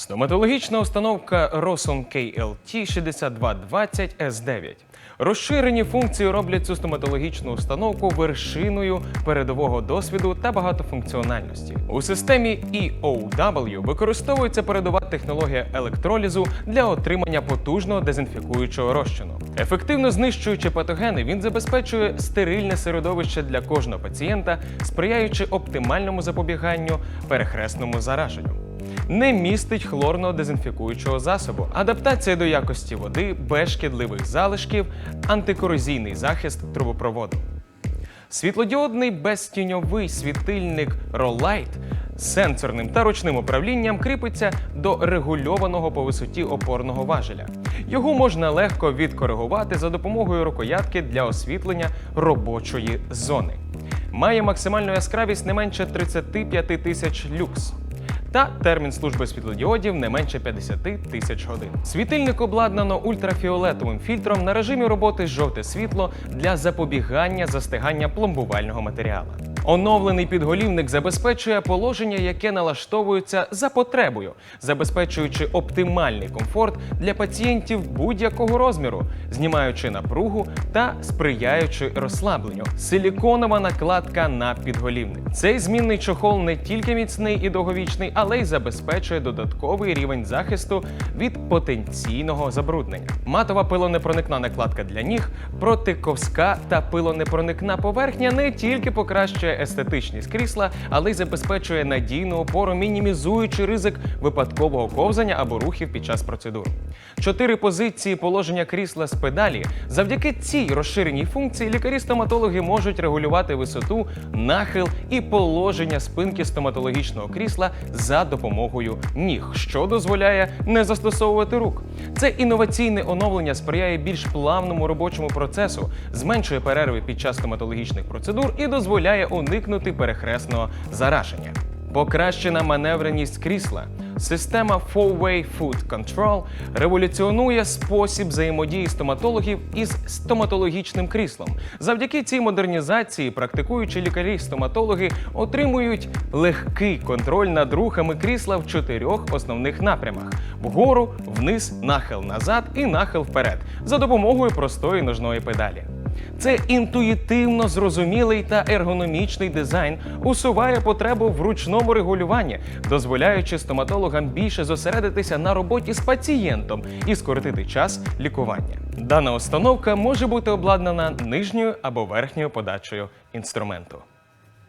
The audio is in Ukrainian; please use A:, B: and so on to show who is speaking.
A: Стоматологічна установка Roson KLT 6220 S9. Розширені функції роблять цю стоматологічну установку вершиною передового досвіду та багатофункціональності. У системі EOW використовується передова технологія електролізу для отримання потужного дезінфікуючого розчину. Ефективно знищуючи патогени, він забезпечує стерильне середовище для кожного пацієнта, сприяючи оптимальному запобіганню перехресному зараженню не містить хлорного дезінфікуючого засобу, адаптація до якості води без шкідливих залишків, антикорозійний захист трубопроводу. Світлодіодний безтіньовий світильник Rollight з сенсорним та ручним управлінням кріпиться до регульованого по висоті опорного важеля. Його можна легко відкоригувати за допомогою рукоятки для освітлення робочої зони. Має максимальну яскравість не менше 35 тисяч люкс та термін служби світлодіодів не менше 50 тисяч годин. Світильник обладнано ультрафіолетовим фільтром на режимі роботи жовте світло для запобігання застигання пломбувального матеріалу. Оновлений підголівник забезпечує положення, яке налаштовується за потребою, забезпечуючи оптимальний комфорт для пацієнтів будь-якого розміру, знімаючи напругу та сприяючи розслабленню. Силіконова накладка на підголівник. Цей змінний чохол не тільки міцний і довговічний, але й забезпечує додатковий рівень захисту від потенційного забруднення. Матова пилонепроникна накладка для ніг, протиковська та пилонепроникна поверхня не тільки покращує естетичність крісла, але й забезпечує надійну опору, мінімізуючи ризик випадкового ковзання або рухів під час процедур. Чотири позиції положення крісла з педалі. Завдяки цій розширеній функції лікарі-стоматологи можуть регулювати висоту, нахил і положення спинки стоматологічного крісла за допомогою ніг, що дозволяє не застосовувати рук. Це інноваційне оновлення сприяє більш плавному робочому процесу, зменшує перерви під час стоматологічних процедур і дозволяє уникнути перехресного зараження. Покращена маневреність крісла. Система Four-Way Foot Control революціонує спосіб взаємодії стоматологів із стоматологічним кріслом. Завдяки цій модернізації практикуючі лікарі-стоматологи отримують легкий контроль над рухами крісла в чотирьох основних напрямах: вгору, вниз, нахил назад і нахил вперед за допомогою простої ножної педалі. Це інтуїтивно зрозумілий та ергономічний дизайн усуває потребу в ручному регулюванні, дозволяючи стоматологам більше зосередитися на роботі з пацієнтом і скоротити час лікування. Дана установка може бути обладнана нижньою або верхньою подачею інструменту.